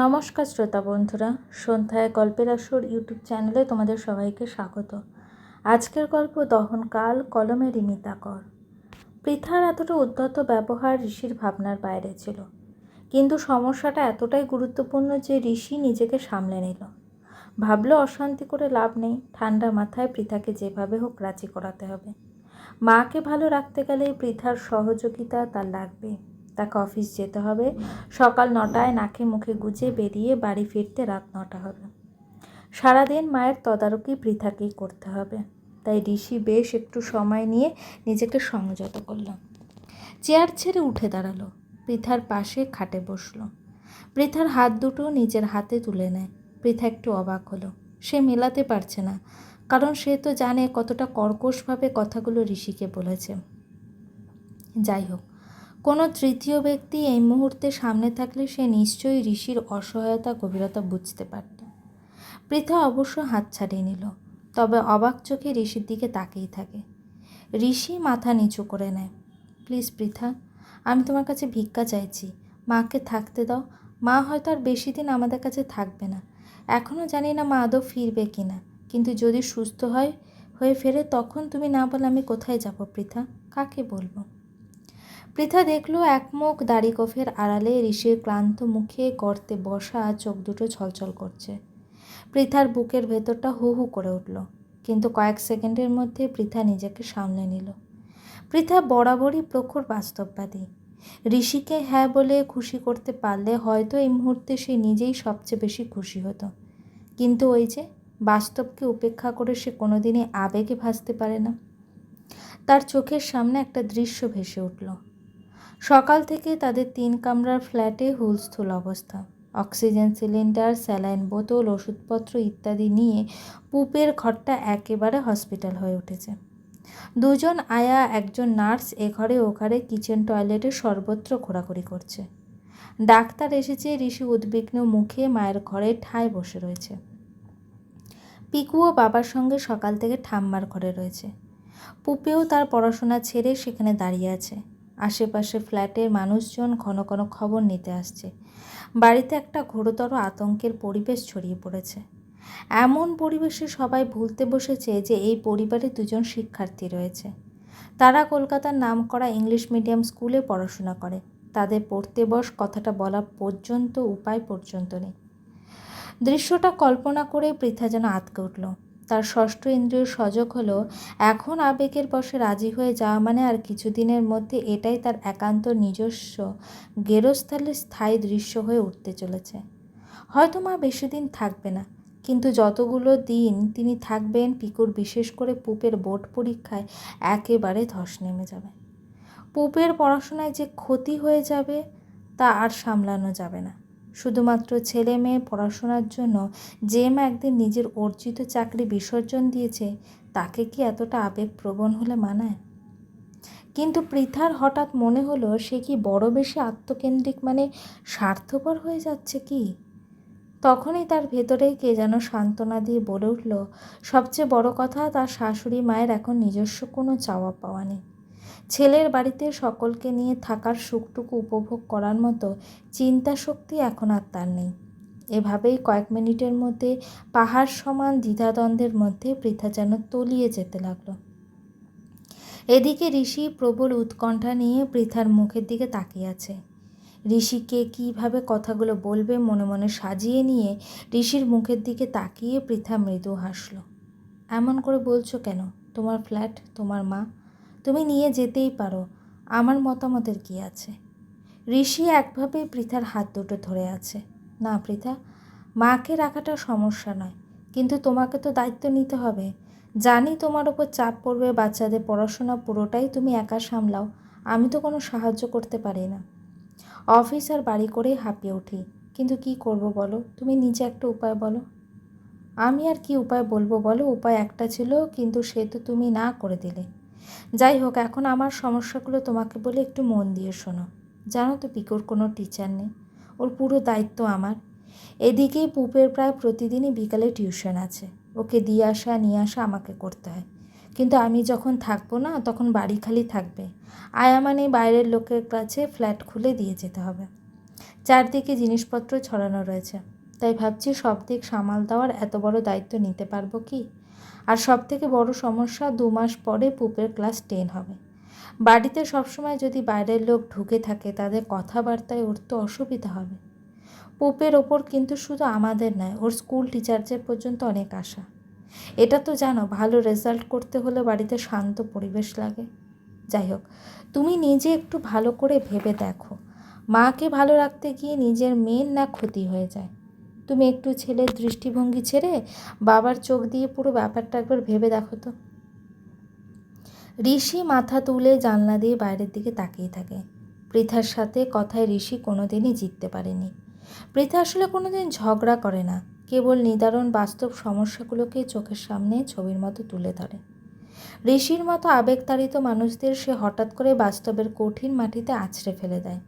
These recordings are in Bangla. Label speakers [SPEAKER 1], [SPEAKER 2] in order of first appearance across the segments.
[SPEAKER 1] নমস্কার শ্রোতা বন্ধুরা, সন্ধ্যায় গল্পের আসর ইউটিউব চ্যানেলে তোমাদের সবাইকে স্বাগত। আজকের গল্প দহনকাল কলমে রিমিতা কর পৃথার এতটা উদ্ধত ব্যবহার ঋষির ভাবনার বাইরে ছিল। কিন্তু সমস্যাটা এতটাই গুরুত্বপূর্ণ যে ঋষি নিজেকে সামলে নিল। ভাবলো অশান্তি করে লাভ নেই, ঠান্ডা মাথায় পৃথাকে যেভাবে হোক রাজি করাতে হবে। মাকে ভালো রাখতে গেলে পৃথার সহযোগিতা তার লাগবে তাকে অফিস যেতে হবে। সকাল নটায় নাকে মুখে গুজে বেরিয়ে বাড়ি ফিরতে রাত নটা হবে। সারাদিন মায়ের তদারকি পৃথাকেই করতে হবে। তাই ঋষি বেশ একটু সময় নিয়ে নিজেকে সংযত করল। চেয়ার ছেড়ে উঠে দাঁড়াল। পৃথার পাশে খাটে বসল। পৃথার হাত দুটো নিজের হাতে তুলে নেয়। পৃথা একটু অবাক হলো। সে মেলাতে পারছে না, কারণ সে তো জানে কতটা কর্কশভাবে কথাগুলো ঋষিকে বলেছে। যাই হোক কোনো তৃতীয় ব্যক্তি এই মুহূর্তে সামনে থাকলে সে নিশ্চয়ই ঋষির অসহায়তা, গভীরতা বুঝতে পারত। পৃথা অবশ্য হাত ছাড়িয়ে নিল, তবে অবাক চোখে ঋষির দিকে তাকিয়ে থাকে। ঋষি মাথা নিচু করে নেয়, প্লিজ পৃথা, আমি তোমার কাছে ভিক্ষা চাইছি, মাকে থাকতে দাও। মা হয়তো আর বেশি দিন আমাদের কাছে থাকবে না। এখনও জানি না মা আদৌ ফিরবে কি না। কিন্তু যদি সুস্থ হয়, হয়ে ফেরে, তখন তুমি না বলে আমি কোথায় যাব পৃথা? কাকে বলব? পৃথা দেখল একমুখ দাড়ি কফের আড়ালে ঋষির ক্লান্ত মুখে গর্তে বসা চোখ দুটো ছলছল করছে। পৃথার বুকের ভেতরটা হু হু করে উঠল, কিন্তু কয়েক সেকেন্ডের মধ্যে পৃথা নিজেকে সামলে নিল। পৃথা বরাবরই প্রখর বাস্তববাদী। ঋষিকে হ্যাঁ বলে খুশি করতে পারলে হয়তো এই মুহূর্তে সে নিজেই সবচেয়ে বেশি খুশি হতো। কিন্তু ওই যে বাস্তবকে উপেক্ষা করে সে কোনোদিনই আবেগে ভাসতে পারে না। তার চোখের সামনে একটা দৃশ্য ভেসে উঠল। সকাল থেকে তাদের তিন কামরার ফ্ল্যাটে হুলস্থুল অবস্থা। অক্সিজেন সিলিন্ডার, স্যালাইন বোতল, ওষুধপত্র ইত্যাদি নিয়ে পুপের ঘরটা একেবারে হসপিটাল হয়ে উঠেছে। দুজন আয়া, একজন নার্স এ ঘরে কিচেন টয়লেটে সর্বত্র ঘোরাঘুরি করছে। ডাক্তার এসেছে ঋষি উদ্বিগ্ন মুখে মায়ের ঘরে ঠায় বসে রয়েছে। পিকুও বাবার সঙ্গে সকাল থেকে ঠাম্মার ঘরে রয়েছে। পুপেও তার পড়াশোনা ছেড়ে সেখানে দাঁড়িয়ে আছে। আশেপাশে ফ্ল্যাটের মানুষজন ঘন ঘন খবর নিতে আসছে। বাড়িতে একটা ঘোরতর আতঙ্কের পরিবেশ ছড়িয়ে পড়েছে। এমন পরিবেশে সবাই ভুলতে বসেছে যে এই পরিবারে দুজন শিক্ষার্থী রয়েছে। তারা কলকাতার নাম করা ইংলিশ মিডিয়াম স্কুলে পড়াশোনা করে। তাদের পড়তে বস কথাটা বলা পর্যন্ত, উপায় পর্যন্ত নেই। দৃশ্যটা কল্পনা করে পৃথা যেন আতকে উঠল। তার ষষ্ঠ ইন্দ্রিয় সজগ হলো, এখন আবেগের বসে রাজি হয়ে যাওয়া মানে আর কিছুদিনের মধ্যে এটাই তার একান্ত নিজস্ব গেরস্থলে স্থায়ী দৃশ্য হয়ে উঠতে চলেছে। হয়তো মা বেশি দিন থাকবে না, কিন্তু যতগুলো দিন তিনি থাকবেন পিকুর বিশেষ করে পুপের বোর্ড পরীক্ষায় একেবারে ধস নেমে যাবে। পুপের পড়াশোনায় যে ক্ষতি হয়ে যাবে তা আর সামলানো যাবে না। শুধুমাত্র ছেলে মেয়ে পড়াশোনার জন্য যে মা একদিন নিজের অর্জিত চাকরি বিসর্জন দিয়েছে, তাকে কি এতটা আবেগপ্রবণ হলে মানায়? কিন্তু পৃথার হঠাৎ মনে হলো, সে কি বড় বেশি আত্মকেন্দ্রিক মানে স্বার্থপর হয়ে যাচ্ছে কি? তখনই তার ভেতরেই কে যেন সান্ত্বনা দিয়ে বলে উঠল, সবচেয়ে বড় কথা তার শাশুড়ি মায়ের এখন নিজস্ব কোনো চাওয়া পাওয়া নেই। ছেলের বাড়িতে সকলকে নিয়ে থাকার সুখটুকু উপভোগ করার মতো চিন্তা শক্তি এখন আর তার নেই। এভাবেই কয়েক মিনিটের মধ্যে পাহাড় সমান দ্বিধাদ্বন্দ্বের মধ্যে পৃথা যেন তলিয়ে যেতে লাগল। এদিকে ঋষি প্রবল উৎকণ্ঠা নিয়ে পৃথার মুখের দিকে তাকিয়ে আছে। ঋষিকে কীভাবে কথাগুলো বলবে মনে মনে সাজিয়ে নিয়ে ঋষির মুখের দিকে তাকিয়ে পৃথা মৃদু হাসল। এমন করে বলছো কেন? তোমার ফ্ল্যাট? তোমার মা? তুমি নিয়ে যেতেই পারো। আমার মতামতের কি আছে? ঋষি একভাবে পৃথার হাত দুটো ধরে আছে। না, পৃথা, মাকে রাখাটা সমস্যা নয়, কিন্তু তোমাকে তো দায়িত্ব নিতে হবে। জানি তোমার ওপর চাপ পড়বে, বাচ্চাদের পড়াশোনা পুরোটাই তুমি একা সামলাও, আমি তো কোনো সাহায্য করতে পারি না। অফিস আর বাড়ি করেই হাঁপিয়ে উঠি, কিন্তু কি করব বলো? তুমি নিজে একটা উপায় বলো। আমি আর কি উপায় বলব বলো? উপায় একটা ছিল, কিন্তু সে তো তুমি না করে দিলে। যাই হোক, এখন আমার সমস্যাগুলো তোমাকে বলে একটু মন দিয়ে শোনো। জানো তো পিকোর কোনো টিচার নেই। ওর পুরো দায়িত্ব আমার। এদিকেই পুপের প্রায় প্রতিদিনই বিকালে টিউশন আছে। ওকে দিয়ে আসা, নিয়ে আসা আমাকে করতে হয়। কিন্তু আমি যখন থাকব না, তখন বাড়ি খালি থাকবে। আয়া মানে বাইরের লোকের কাছে ফ্ল্যাট খুলে দিয়ে যেতে হবে। চারদিকে জিনিসপত্র ছড়ানো রয়েছে। তাই ভাবছি সব দিক সামাল দেওয়ার এত বড় দায়িত্ব নিতে পারব কি? আর সব থেকে বড় সমস্যা দু মাস পরে পুপের ক্লাস টেন হবে। বাড়িতে সবসময় যদি বাইরের লোক ঢুকে থাকে, তাদের কথাবার্তায় ওর তো অসুবিধা হবে। পুপের ওপর কিন্তু শুধু আমাদের নয়, ওর স্কুল টিচারদের পর্যন্ত অনেক আশা। এটা তো জানো, ভালো রেজাল্ট করতে হলে বাড়িতে শান্ত পরিবেশ লাগে। যাই হোক, তুমি নিজে একটু ভালো করে ভেবে দেখো। মাকে ভালো রাখতে গিয়ে নিজের মেয়ের না ক্ষতি হয়ে যায়। তুমি একটু ছেলের দৃষ্টিভঙ্গি ছেড়ে বাবার চোখ দিয়ে পুরো ব্যাপারটা একবার ভেবে দেখো তো। ঋষি মাথা তুলে জানলা দিয়ে বাইরের দিকে তাকিয়ে থাকে। পৃথার সাথে কথায় ঋষি কোনোদিনই জিততে পারেনি। পৃথা আসলে কোনোদিন ঝগড়া করে না, কেবল নিদারণ বাস্তব সমস্যাগুলোকে চোখের সামনে ছবির মতো তুলে ধরে। ঋষির মতো আবেগতাড়িত মানুষদের সে হঠাৎ করে বাস্তবের কঠিন মাটিতে আছড়ে ফেলে দেয়।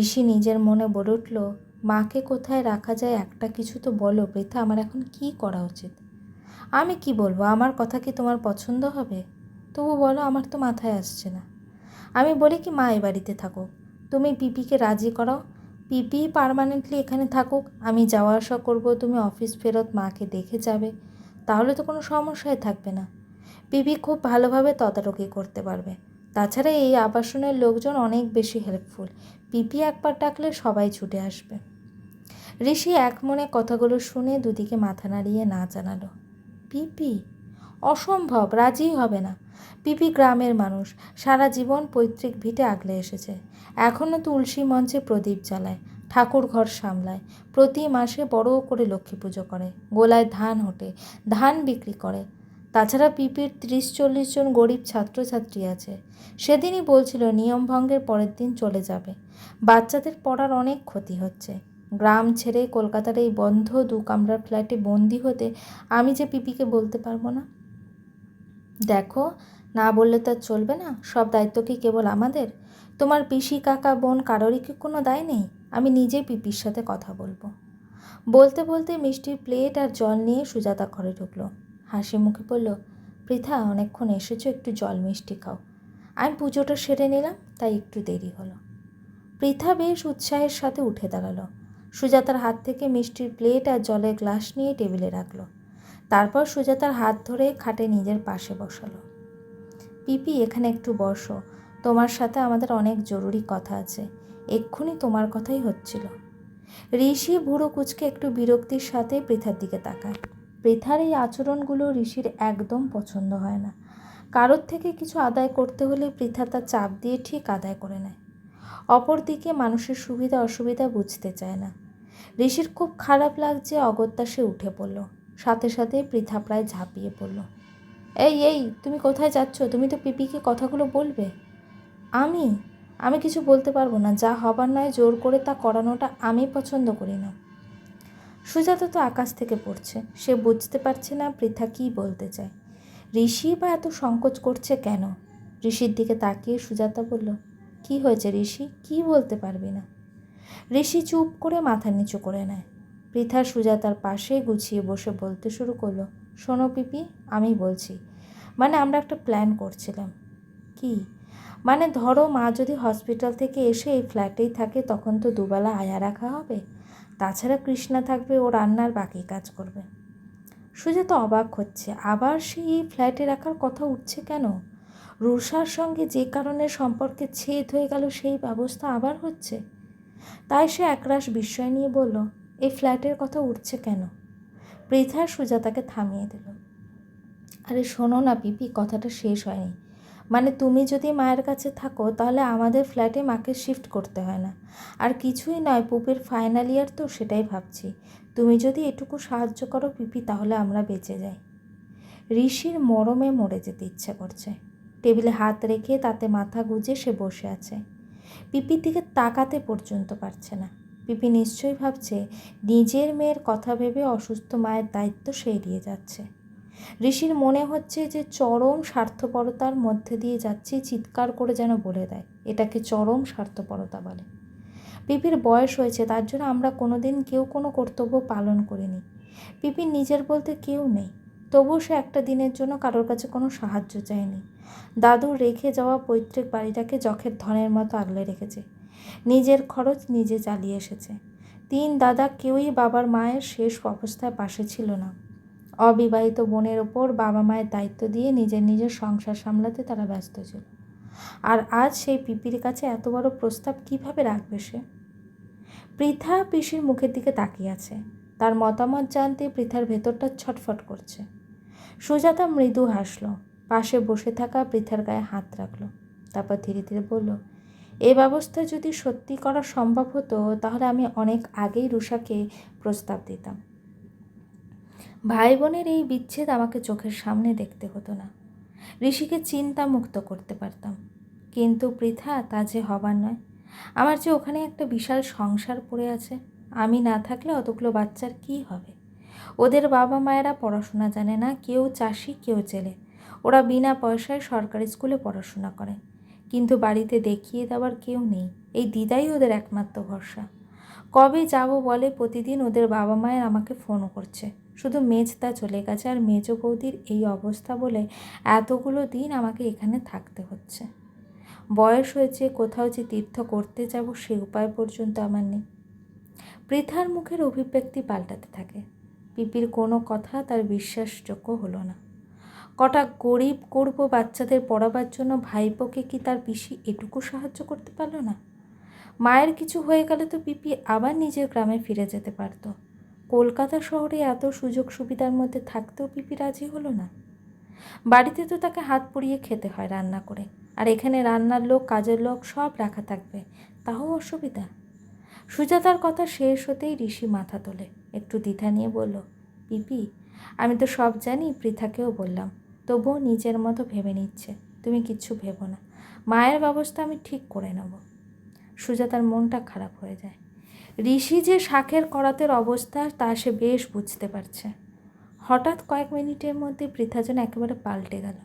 [SPEAKER 1] ঋষি নিজের মনে বলে উঠল মাকে কোথায় রাখা যায় একটা কিছু তো বলো, বৃথা, আমার এখন কি করা উচিত? আমি কি বলব? আমার কথা কি তোমার পছন্দ হবে? তবু বলো, আমার তো মাথায় আসছে না। আমি বলি কি, মা এ বাড়িতে থাকুক। তুমি পিপিকে রাজি করাও। পিপি পারমানেন্টলি এখানে থাকুক। আমি যাওয়া আসা করব, তুমি অফিস ফেরত মাকে দেখে যাবে। তাহলে তো কোনো সমস্যাই থাকবে না। পিপি খুব ভালোভাবে তদারকি করতে পারবে। তাছাড়া এই আবাসনের লোকজন অনেক বেশি হেল্পফুল পিপি একবার ডাকলে সবাই ছুটে আসবে। ঋষি এক মনে কথাগুলো শুনে দুদিকে মাথা নাড়িয়ে না জানালো। পিপি? অসম্ভব, রাজি হবে না। পিপি গ্রামের মানুষ, সারা জীবন পৈতৃক ভিটে আগলে এসেছে। এখনও তুলসী মঞ্চে প্রদীপ জ্বালায়, ঠাকুর ঘর সামলায়, প্রতি মাসে বড় করে লক্ষ্মী পুজো করে, গোলায় ধান ওঠে ধান বিক্রি করে। তাছাড়া পিপির ত্রিশ চল্লিশ জন গরিব ছাত্রছাত্রী আছে। সেদিনই বলছিল নিয়মভঙ্গের পরের দিন চলে যাবে। বাচ্চাদের পড়ার অনেক ক্ষতি হচ্ছে। গ্রাম ছেড়ে কলকাতার এই বন্ধ দু কামরার ফ্ল্যাটে বন্দি হতে আমি যে পিপিকে বলতে পারব না। দেখো, না বললে তো চলবে না। সব দায়িত্ব কি কেবল আমাদের? তোমার পিসি, কাকা, বোন কারোরই কি কোনো দায় নেই? আমি নিজেই পিপির সাথে কথা বলব। বলতে বলতে মিষ্টির প্লেট আর জল নিয়ে সুজাতা ঘরে ঢুকলো। হাসি মুখে বলল, পৃথা, অনেকক্ষণ এসেছ, একটু জল মিষ্টি খাও। আমি পুজোটা সেরে নিলাম, তাই একটু দেরি হলো। পৃথা বেশ উৎসাহের সাথে উঠে দাঁড়াল। সুজাতার হাত থেকে মিষ্টির প্লেট আর জলের গ্লাস নিয়ে টেবিলে রাখল। তারপর সুজাতার হাত ধরে খাটে নিজের পাশে বসালো। পিপি, এখানে একটু বসো। তোমার সাথে আমাদের অনেক জরুরি কথা আছে। এক্ষুনি তোমার কথাই হচ্ছিল। ঋষি বুড়ো কুচকে একটু বিরক্তির সাথে পৃথার দিকে তাকায়। পৃথার এই আচরণগুলো ঋষির একদম পছন্দ হয় না। কারোর থেকে কিছু আদায় করতে হলে পৃথা তার চাপ দিয়ে ঠিক আদায় করে নেয়। অপরদিকে মানুষের সুবিধা অসুবিধা বুঝতে চায় না। ঋষির খুব খারাপ লাগছে অগত্যা সে উঠে পড়ল। সাথে সাথে পৃথা প্রায় ঝাঁপিয়ে পড়ল। এই এই, তুমি কোথায় যাচ্ছ? তুমি তো পিপিকে কথাগুলো বলবে? আমি? আমি কিছু বলতে পারব না। যা হবার নয় জোর করে তা করানোটা আমি পছন্দ করি না। সুজাতা তো আকাশ থেকে পড়ছে। সে বুঝতে পারছে না পৃথা কী বলতে চায়। ঋষি বা এত সংকোচ করছে কেন? ঋষির দিকে তাকিয়ে সুজাতা বলল কি হয়েছে ঋষি? কি বলতে পারবি না। ঋষি চুপ করে মাথা নিচু করে নেয়। পৃথা সুজাতার পাশে গুছিয়ে বসে বলতে শুরু করল, শোনো পিপি, আমি বলছি মানে আমরা একটা প্ল্যান করছিলাম। কি? মানে ধরো মা যদি হসপিটাল থেকে এসে এই ফ্ল্যাটেই থাকে, তখন তো দুবেলা আয়া রাখা হবে। তাছাড়া কৃষ্ণা থাকবে, ও রান্নার বাকি কাজ করবে। সুজাতা অবাক হচ্ছে, আবার সে এই ফ্ল্যাটে রাখার কথা উঠছে কেন? রুষার সঙ্গে যে কারণে সম্পর্কে ছেদ হয়ে গেল সেই ব্যবস্থা আবার হচ্ছে? তাই সে একরাশ বিস্ময় নিয়ে বলল এই ফ্ল্যাটের কথা উঠছে কেন? পৃথা সুজাতাকে থামিয়ে দিল। আরে শোনো না পিপি, কথাটা শেষ হয়নি। মানে তুমি যদি মায়ের কাছে থাকো, তাহলে আমাদের ফ্ল্যাটে মাকে শিফট করতে হয় না। আর কিছুই নয়, পুপির ফাইনাল ইয়ার তো সেটাই ভাবছি। তুমি যদি এটুকু সাহায্য করো পিপি, তাহলে আমরা বেঁচে যাই। ঋষির মরমে মরে যেতে ইচ্ছে করছে। টেবিলে হাত রেখে তাতে মাথা গুজে সে বসে আছে। পিপির দিকে তাকাতে পর্যন্ত পারছে না। পিপি নিশ্চয়ই ভাবছে, নিজের মেয়ের কথা ভেবে অসুস্থ মায়ের দায়িত্ব সে এড়িয়ে যাচ্ছে। ঋষির মনে হচ্ছে যে চরম স্বার্থপরতার মধ্যে দিয়ে যাচ্ছে, চিৎকার করে যেন বলে দেয়। এটাকে চরম স্বার্থপরতা বলে। পিপির বয়স হয়েছে, তার জন্য আমরা কোনোদিন কেউ কোনো কর্তব্য পালন করিনি। পিপির নিজের বলতে কেউ নেই। তবুও সে একটা দিনের জন্য কারোর কাছে কোনো সাহায্য চায়নি। দাদু রেখে যাওয়া পৈতৃক বাড়িটাকে যখের ধনের মতো আগলে রেখেছে। নিজের খরচ নিজে চালিয়ে এসেছে। তিন দাদা কেউই বাবার মায়ের শেষ অবস্থায় পাশে ছিল না। অবিবাহিত বোনের ওপর বাবা মায়ের দায়িত্ব দিয়ে নিজের নিজের সংসার সামলাতে তারা ব্যস্ত ছিল। আর আজ সেই পিপির কাছে এত বড় প্রস্তাব কীভাবে রাখবে সে? পৃথা পিসির মুখের দিকে তাকিয়ে আছে। তার মতামত জানতে পৃথার ভেতরটা ছটফট করছে। সুজাতা মৃদু হাসল। পাশে বসে থাকা পৃথার গায়ে হাত রাখল। তারপর ধীরে ধীরে বলল, এ ব্যবস্থা যদি সত্যি করা সম্ভব হতো, তাহলে আমি অনেক আগেই রুষাকে প্রস্তাব দিতাম। ভাই বোনের এই বিচ্ছেদ আমাকে চোখের সামনে দেখতে হতো না। ঋষিকে চিন্তা মুক্ত করতে পারতাম। কিন্তু পৃথা তা যে হবার নয়। আমার যে ওখানে একটা বিশাল সংসার পড়ে আছে, আমি না থাকলে অতগুলো বাচ্চার কি হবে? ওদের বাবা মায়েরা পড়াশোনা জানে না, কেউ চাষি, কেউ জেলে। ওরা বিনা পয়সায় সরকারি স্কুলে পড়াশোনা করে। কিন্তু বাড়িতে দেখিয়ে দেওয়ার কেউ নেই। এই দিদাই ওদের একমাত্র ভরসা। কবে যাব বলে প্রতিদিন ওদের বাবা মায়ের আমাকে ফোন করছে। শুধু মেজদা চলে গেছে আর মেজ বৌদির এই অবস্থা বলে এতগুলো দিন আমাকে এখানে থাকতে হচ্ছে। বয়স হয়েছে, কোথাও যে তীর্থ করতে যাব সে উপায় পর্যন্ত আমার নেই। পৃথার মুখের অভিব্যক্তি পাল্টাতে থাকে। পিপির কোনো কথা তার বিশ্বাসযোগ্য হলো না। কটা গরিব করব বাচ্চাদের পড়াবার জন্য ভাইপোকে কি তার পিসি এটুকু সাহায্য করতে পারল না? মায়ের কিছু হয়ে গেলে তো পিপি আবার নিজের গ্রামে ফিরে যেতে পারত। কলকাতা শহরে এত সুযোগ সুবিধার মধ্যে থাকতেও পিপি রাজি হলো না। বাড়িতে তো তাকে হাত পুড়িয়ে খেতে হয় রান্না করে, আর এখানে রান্নার লোক, কাজের লোক সব রাখা থাকবে, তাও অসুবিধা। সুজাতার কথা শেষ হতেই ঋষি মাথা তোলে। একটু দ্বিধা নিয়ে বলল, পিপি, আমি তো সব জানি, পৃথাকেও বললাম। তবুও নিজের মতো ভেবে নিচ্ছে। তুমি কিচ্ছু ভেবো না। মায়ের ব্যবস্থা আমি ঠিক করে নেব সুজাতার মনটা খারাপ হয়ে যায়। ঋষি যে শাখের করাতের অবস্থা, তা সে বেশ বুঝতে পারছে। হঠাৎ কয়েক মিনিটের মধ্যে পৃথা যেন একেবারে পাল্টে গেল।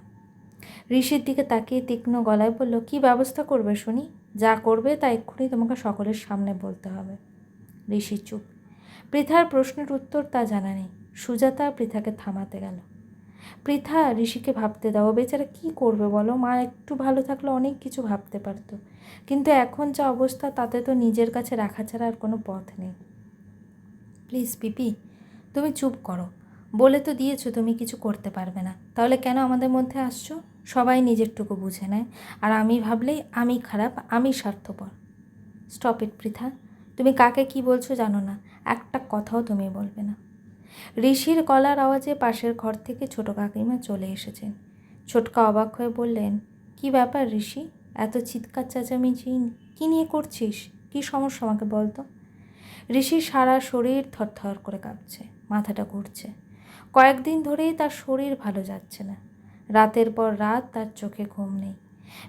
[SPEAKER 1] ঋষির দিকে তাকিয়ে তীক্ষ্ণ গলায় বলল, কি ব্যবস্থা করবে শুনি? যা করবে তা এক্ষুনি তোমাকে সকলের সামনে বলতে হবে ঋষি চুপ। পৃথার প্রশ্নের উত্তর তা জানা নেই। সুজাতা পৃথাকে থামাতে গেল। পৃথা ঋষিকে ভাবতে দাও বেচারা কি করবে বলো? মা একটু ভালো থাকলে অনেক কিছু ভাবতে পারতো। কিন্তু এখন যা অবস্থা, তাতে তো নিজের কাছে রাখা ছাড়া আর কোনো পথ নেই। প্লিজ পিপি, তুমি চুপ করো। বলে তো দিয়েছ, তুমি কিছু করতে পারবে না। তাহলে কেন আমাদের মধ্যে আসছো? সবাই নিজেরটুকু বুঝে নেয়। আর আমি ভাবলেই আমি খারাপ, আমি স্বার্থপর। Stop it, Pritha. তুমি কাকে কি বলছো জানো না। একটা কথাও তুমি বলবে না। ঋষির গলার আওয়াজে পাশের ঘর থেকে ছোট কাকিমা চলে এসেছেন ছোটকা অবাক হয়ে বললেন, কি ব্যাপার ঋষি? এত চিৎকার, চেঁচামেচি কী নিয়ে করছিস? কি সমস্যা আমাকে বলতো? ঋষির সারা শরীর থরথর করে কাঁপছে, মাথাটা ঘুরছে। কয়েকদিন ধরেই তার শরীর ভালো যাচ্ছে না। রাতের পর রাত তার চোখে ঘুম নেই।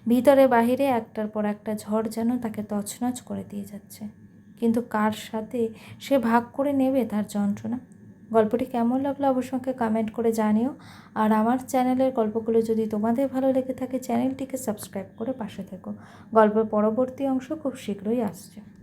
[SPEAKER 1] ভিতরে বাহিরে একটার পর একটা ঝড় যেন তাকে তছনছ করে দিয়ে যাচ্ছে। কিন্তু কার সাথে সে ভাগ করে নেবে তার যন্ত্রণা? গল্পটি কেমন লাগল অবশ্যই কমেন্ট করে জানিও। আর আমার চ্যানেলের গল্পগুলো যদি তোমাদের ভালো লেগে থাকে, চ্যানেলটিকে সাবস্ক্রাইব করে পাশে থেকো। গল্পের পরবর্তী অংশ খুব শীঘ্রই আসছে।